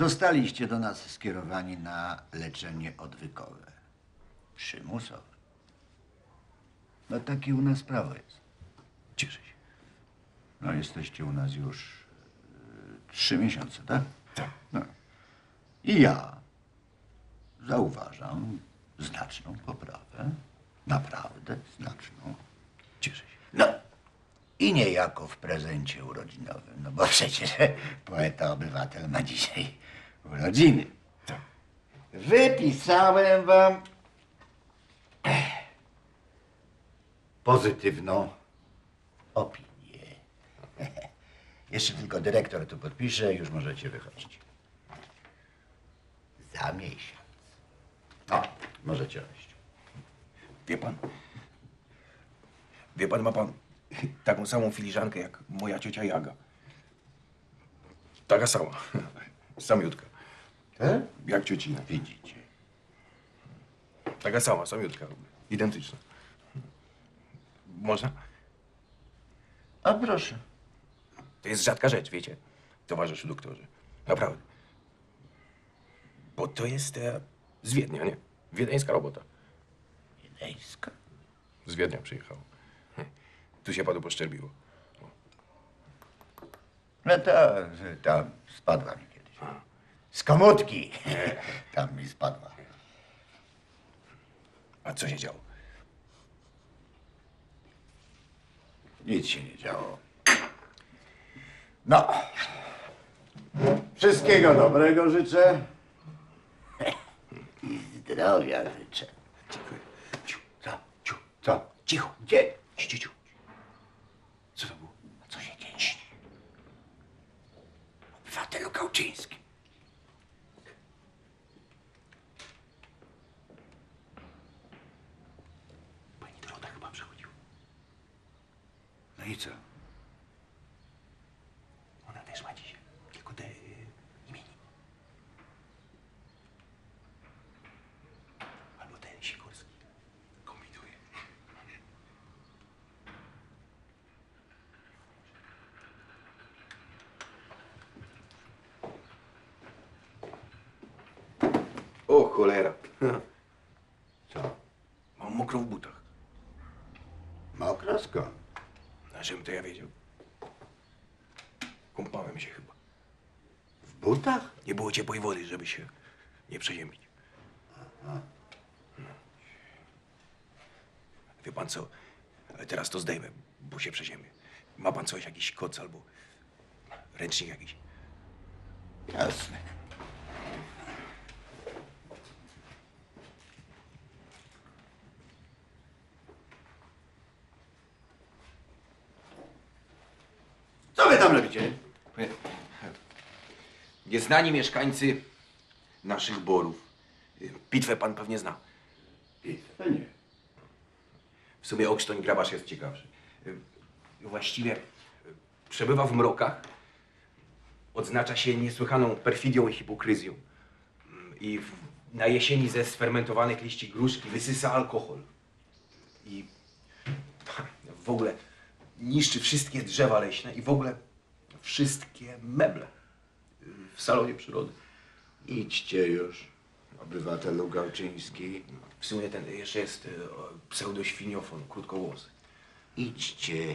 Zostaliście do nas skierowani na leczenie odwykowe. Przymusowe. No takie u nas prawo jest. Cieszę się. No jesteście u nas już y, trzy miesiące, tak? Tak. No. I ja zauważam znaczną poprawę. Naprawdę znaczną. Cieszę się. No i niejako w prezencie urodzinowym, no bo przecież poeta obywatel ma dzisiaj urodziny. Tak. Wypisałem wam pozytywną opinię. Jeszcze tylko dyrektor tu podpisze, już możecie wychodzić. Za miesiąc. No, możecie odejść. Wie pan? Wie pan, ma pan taką samą filiżankę jak moja ciocia Jaga. Taka sama. Samiutka. Tak? Jak ciocina. Widzicie. Taka sama, samiutka. Identyczna. Można? A proszę. To jest rzadka rzecz, wiecie, towarzyszu doktorze. Naprawdę. Bo to jest e, z Wiednia, nie? Wiedeńska robota. Wiedeńska. Z Wiednia przyjechało. Tu się panu poszczerbiło. No to tam spadła mi kiedyś. Z komutki. Tam mi spadła. A co się działo? Nic się nie działo. No. Wszystkiego dobrego życzę. I zdrowia życzę. Dziękuję. Ciu, Co? Ciu, co? cicho. Gdzie? Ciu, ciu, ciu. Co to było? Co się dzieje? Obywatelu Gałczyński. Pani Dorota chyba przechodziła. No i co? Ona też ma dzisiaj. Tylko te y, imieni. Albo ten Sikorski. Kombinuje. O cholera. Co? Mam mokro w butach. Mokro skąd? A żebym to ja wiedział. Kąpałem się chyba. W butach? Nie było ciepłej wody, żeby się nie przeziębić. No. Wie pan co? Ale teraz to zdejmę, bo się przeziębię. Ma pan coś, jakiś koc albo ręcznik jakiś? Jasne. Tam robicie? Nieznani mieszkańcy naszych borów. Pitwę pan pewnie zna. Nie. W sumie Okrztoń Grabarz jest ciekawszy. Właściwie przebywa w mrokach. Odznacza się niesłychaną perfidią i hipokryzją. I w, na jesieni ze sfermentowanych liści gruszki wysysa alkohol. I w ogóle niszczy wszystkie drzewa leśne i w ogóle wszystkie meble w salonie przyrody. Idźcie już, obywatelu Gałczyński. W sumie ten jeszcze jest e, pseudoświniofon, krótkowłosy. Idźcie.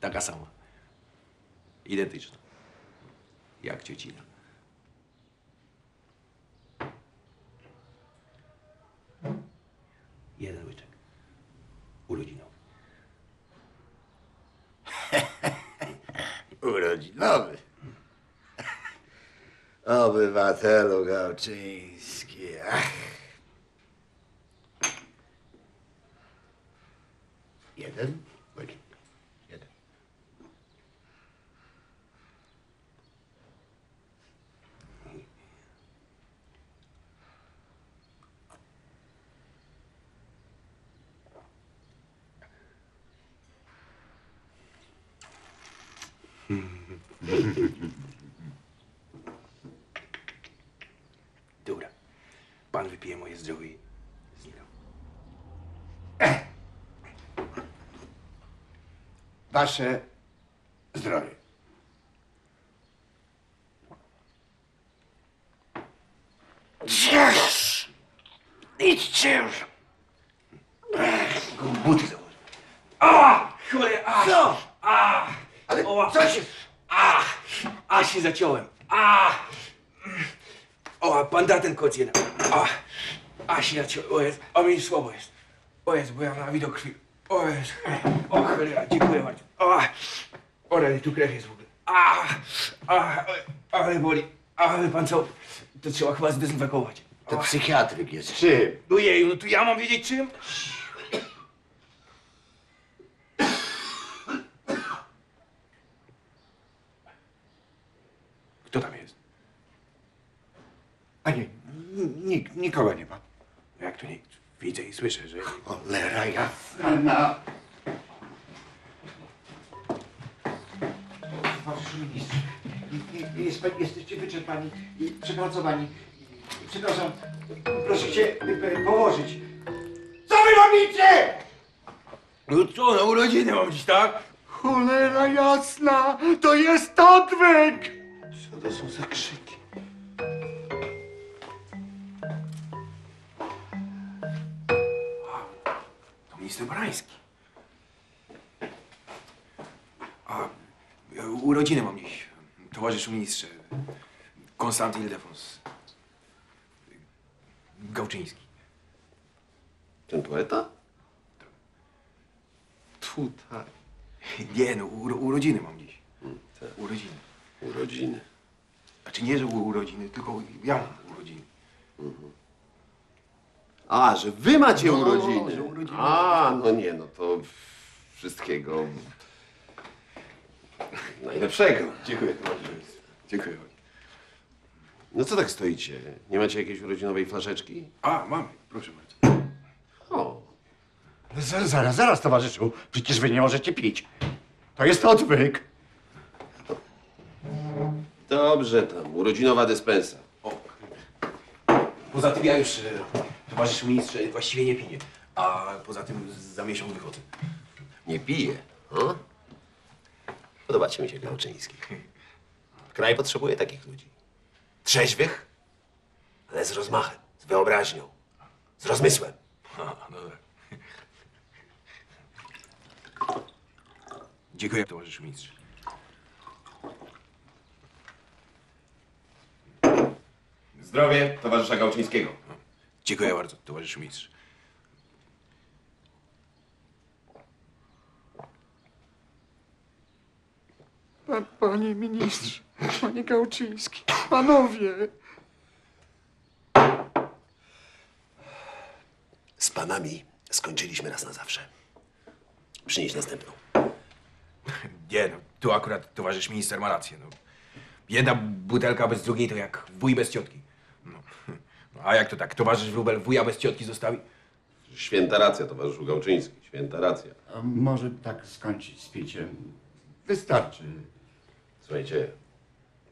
Taka sama. Identyczna. Jak ciocina. Jeden łyczek. Urodzinowy. Urodzinowy. Obywatelu Gałczyński. Ach. Jeden? Łyk. Jeden. Dobra. Pan wypije moje zdrowie i znikam. Wasze zdrowie. Yes! Idźcie już! Buty założę. A! Cholera! A! Co? A! Ale O, co się... A! A się zaciąłem. A! O, pan da ten koc jeden. A! A się zaciąłem. O jest, o mi słabo jest. O jest, bo ja mam widok krwi. O jest. O cholera, dziękuję bardzo. O! O, rany, tu krew jest w ogóle. A! A! Ale boli. Ale pan co? To trzeba chyba zdezynfekować. To psychiatryk jest. Czym? Ojeju, no to ja mam wiedzieć czym? Kto tam jest? A nie, nik, nikogo nie ma. Jak to nikt? Widzę i słyszę, że... Cholera jasna. Wasz ministrze, je- jest, jesteście wyczerpani i przepracowani. Przepraszam, proszę się e, położyć. Co wy robicie? No co, na urodziny mam dziś, tak? Cholera jasna, to jest odwyk! Co to są za krzyki? Urodziny mam dziś. Towarzyszu ministrze. Konstanty Ildefons. Gałczyński. Ten poeta? Tutaj. Nie, no, uro, urodziny mam dziś. tak. Urodziny. Urodziny. Znaczy nie, że u- urodziny, tylko ja mam urodziny. A, że wy macie No, urodziny. urodziny. A, no nie, no to wszystkiego najlepszego. Dziękuję. Dziękuję. No co tak stoicie? Nie macie jakiejś urodzinowej flaszeczki? A, mamy, proszę bardzo. O, Zaraz, zaraz, zaraz, towarzyszu. Przecież wy nie możecie pić. To jest odwyk. dobrze tam, urodzinowa dyspensa. O. Poza tym ja już, e, towarzyszu ministrze, właściwie nie piję. A poza tym za miesiąc wychodzę. Nie pije. O? Mi się Gałczyński. Kraj potrzebuje takich ludzi. Trzeźwych, ale z rozmachem, z wyobraźnią, z rozmysłem. A, no tak. Dziękuję, towarzyszu ministrze. Zdrowie towarzysza Gałczyńskiego. Dziękuję bardzo, towarzyszu ministrze. Pa, panie ministrze, panie Gałczyński, panowie. Z panami skończyliśmy raz na zawsze. Przynieś następną. Nie, no, tu akurat towarzysz minister ma rację. No. Jedna butelka bez drugiej to jak wuj bez ciotki. No. No, a jak to tak, towarzysz wróbel wuja bez ciotki zostawi? Święta racja, towarzyszu Gałczyński. Święta racja. A może tak skończyć z piciem? Wystarczy. Słuchajcie,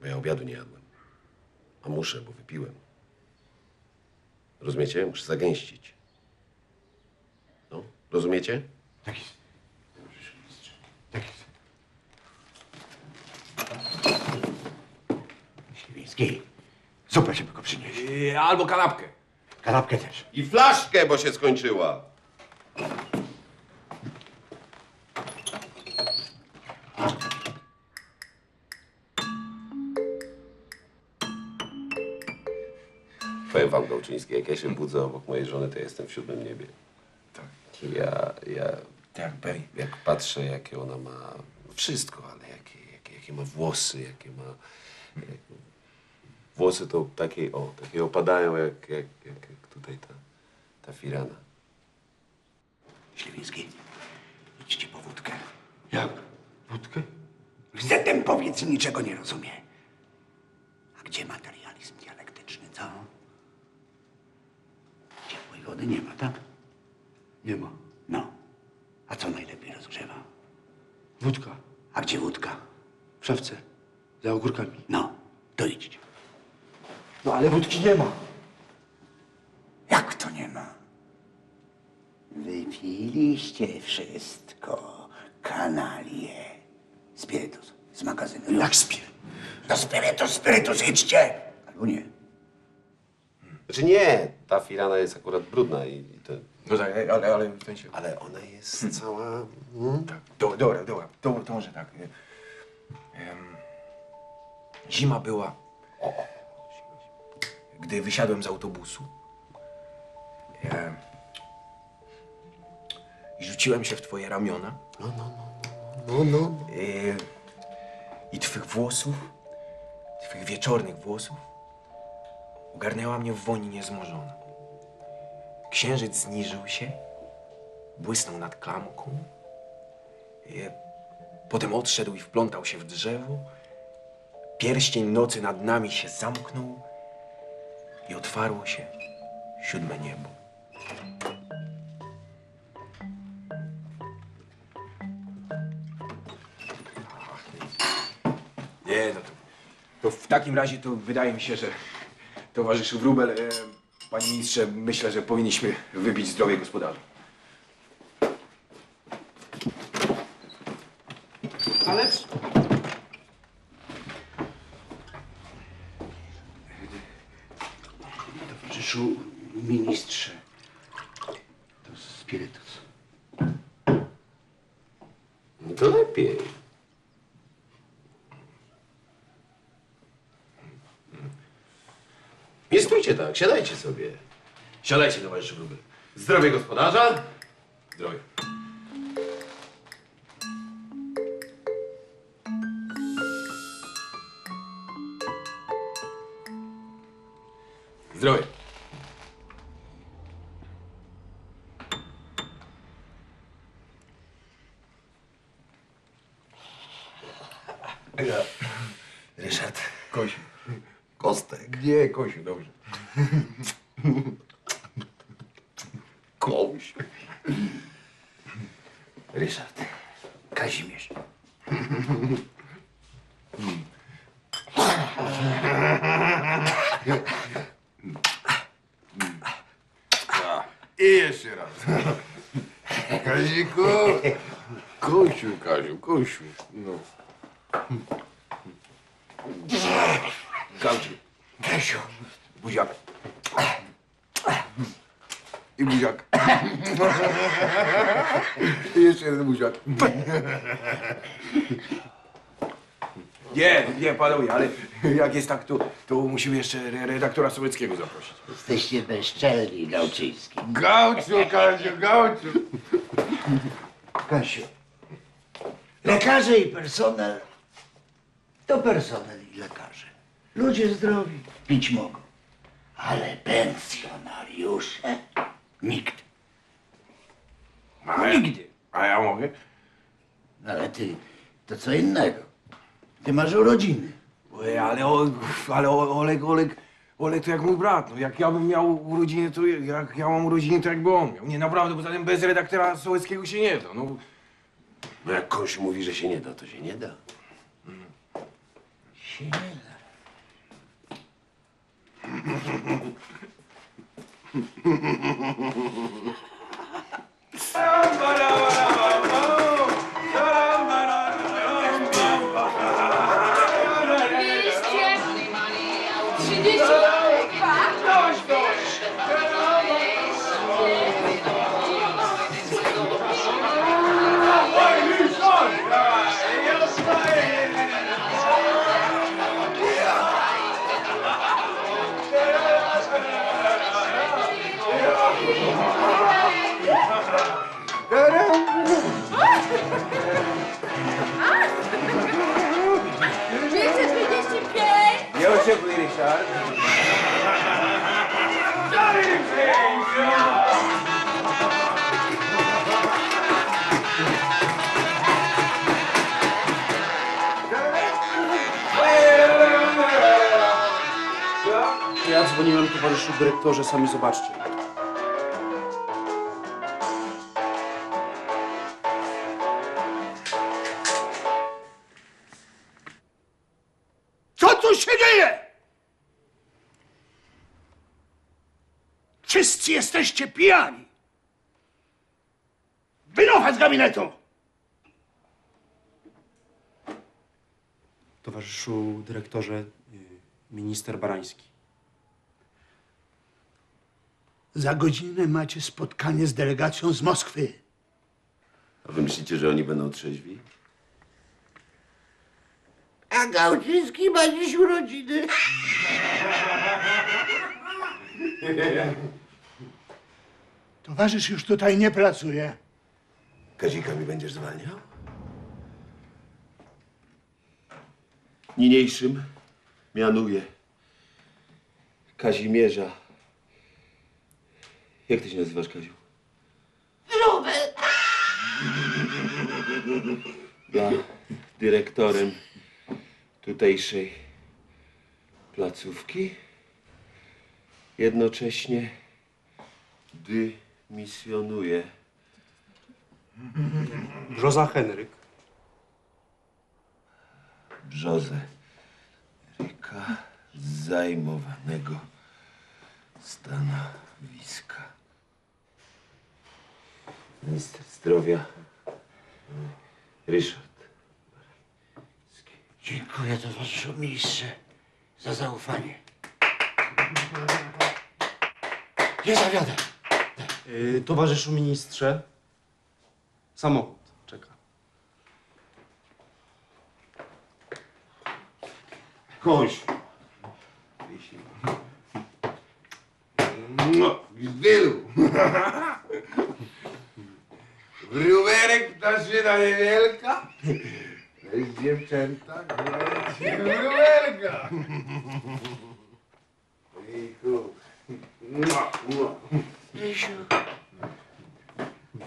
bo ja obiadu nie jadłem. A muszę, bo wypiłem. Rozumiecie? Muszę zagęścić. No, rozumiecie? Tak jest. Tak jest. Śliwiński, zupę się tylko przynieść. Yy, albo kanapkę. Kanapkę też. I flaszkę, bo się skończyła. Gałczyński, jak ja się budzę obok mojej żony, to ja jestem w siódmym niebie. Tak. Ja, ja Tak, pewnie. jak patrzę, jakie ona ma wszystko, ale jakie, jakie, jakie ma włosy, jakie ma... Jak, włosy to takie, o, takie opadają, jak, jak, jak, jak tutaj ta, ta firana. Śliwiński, idźcie po wódkę. Jak? Wódkę? Zatem powiedz, niczego nie rozumie. A gdzie materializm dialektyczny, co? Ciepłej wody nie ma, tak? Nie ma. No. A co najlepiej rozgrzewa? Wódka. A gdzie wódka? W szafce. Za ogórkami. No, to idźcie. No nie ma. Jak to nie ma? Wypiliście wszystko, kanalie. Spirytus z magazynu. Jak spiry? Do spirytus, spirytus, idźcie! Albo nie. Znaczy nie, ta firana jest akurat brudna i, i to... No tak, ale, ale w sensie... Ale ona jest cała... Mm, Tak, do, dobra, dobra, to, to może tak. zima była, gdy wysiadłem z autobusu. I rzuciłem się w twoje ramiona. no, no, no, no, no. e, I twych włosów, twych wieczornych włosów, ogarnęła mnie w woni niezmożona. Księżyc zniżył się, błysnął nad klamką. E, Potem odszedł i wplątał się w drzewo. Pierścień nocy nad nami się zamknął i otwarło się siódme niebo. Nie, no to, to w takim razie to wydaje mi się, że towarzyszu Wróbel, e, panie ministrze, myślę, że powinniśmy wybić zdrowie gospodarza. Ależ... Towarzyszu ministrze, to spirytus. No to lepiej. Nie stójcie tak, siadajcie sobie. Siadajcie, towarzyszu Gruby. Zdrowie gospodarza. Zdrowie. Zdrowie. Ryszard. Kosiu. Kostek. Nie, Kosiu, dobrze. I jeszcze raz. Kaziku. Kosiu, Kaziu, Kosiu. No. Kauciu. Kasiu, Buziak. I buziak. I jeszcze jeden buziak. Nie, nie, panowie, ale jak jest tak, to, to musimy jeszcze re- redaktora Sowieckiego zaprosić. jesteście bezczelni, Gałczyński. Gauciu, Kaziu, gauciu. Kasiu, lekarze i personel to personel i lekarze. Ludzie zdrowi pić mogą, ale pensjonariusze nikt. A ja, Nigdy. a ja mogę? No Ale ty, to co innego. Ty masz urodziny. Oj, ale, o, ale o- Oleg, Oleg, Oleg to jak mój brat. No, jak ja bym miał urodziny, to jak ja mam urodziny, to jakby on miał. Nie, naprawdę, poza tym bez redaktora Sołeckiego się nie da. No, No jak Kosiu mówi, że się nie da, to się nie da. Się nie da. te. Oczekuj, Ryszard. Ja dzwoniłem towarzyszu dyrektorze, sami zobaczcie. Wszyscy jesteście pijani. Wynocha z gabinetu! Towarzyszu dyrektorze, y, minister Barański. Za godzinę macie spotkanie z delegacją z Moskwy. A wy myślicie, że oni będą trzeźwi? A Gałczyński ma dziś urodziny. Towarzysz już tutaj nie pracuje. Kazika mi będziesz zwalniał? Niniejszym mianuję Kazimierza. Jak ty się nazywasz, Kaziu? Robert! Ja dyrektorem tutejszej placówki. Jednocześnie dymisjonuję. Brzoza Henryk. brzozę Ryka zajmowanego stanowiska. Minister zdrowia Ryszard. Dziękuję towarzyszu ministrze za zaufanie. Nie zawiodę. Y, towarzyszu ministrze, samochód czeka. Koś. No, Gzdylu. Wrówerek ptaszyna niewielka. Jest dziewczęta, wrówerka. Ejku. Mua, mua. Bisous.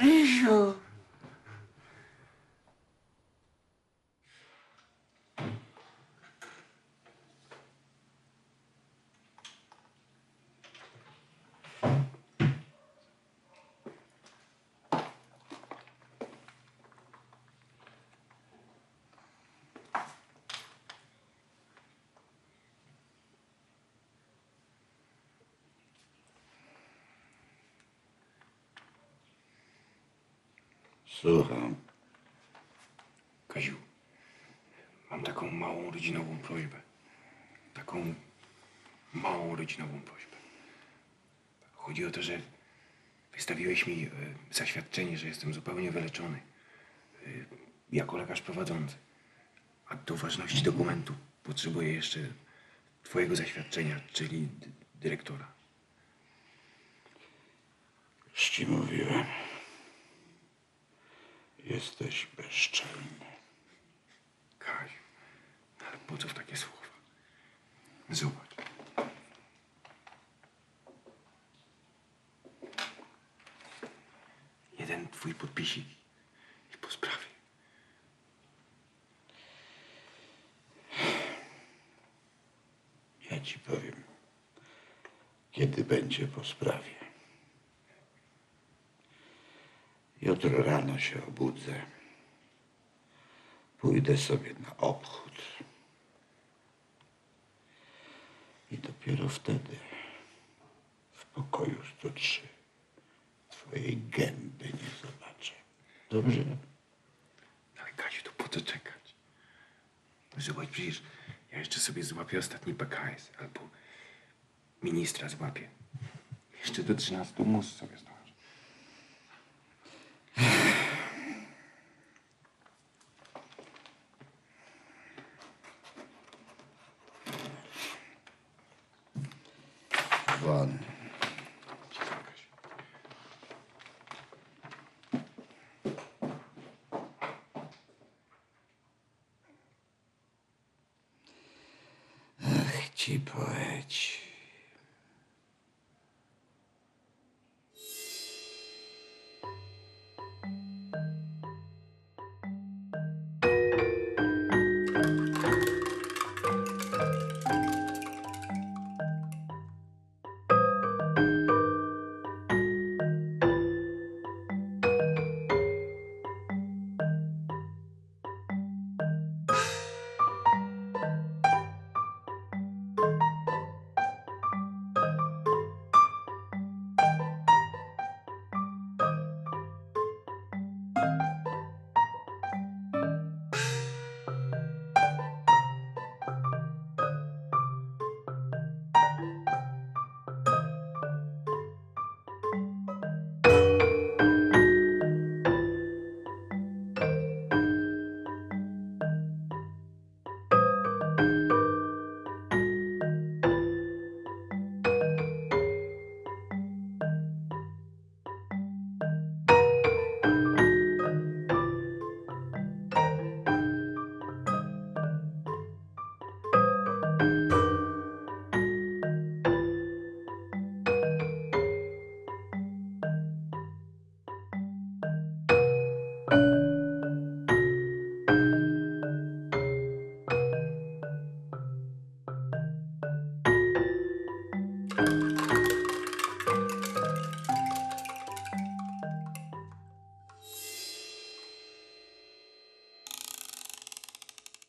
Bisous. Słucham. Kaziu, mam taką małą rodzinową prośbę. Taką małą rodzinową prośbę. Chodzi o to, że wystawiłeś mi e, zaświadczenie, że jestem zupełnie wyleczony. E, jako lekarz prowadzący. A do ważności dokumentu potrzebuję jeszcze twojego zaświadczenia, czyli dyrektora. Już ci mówiłem. Jesteś bezczelny. Kaziu, ale po co w takie słowa? Zobacz. Jeden twój podpisik i po sprawie. Ja ci powiem, kiedy będzie po sprawie. Jutro rano się obudzę. Pójdę sobie na obchód. I dopiero wtedy w pokoju 103 twojej gęby nie zobaczę. Dobrze? Ale Kaziu, to po co czekać? Zobacz, przecież ja jeszcze sobie złapię ostatni PKS albo ministra złapię. Jeszcze do 13 mus sobie zdążę.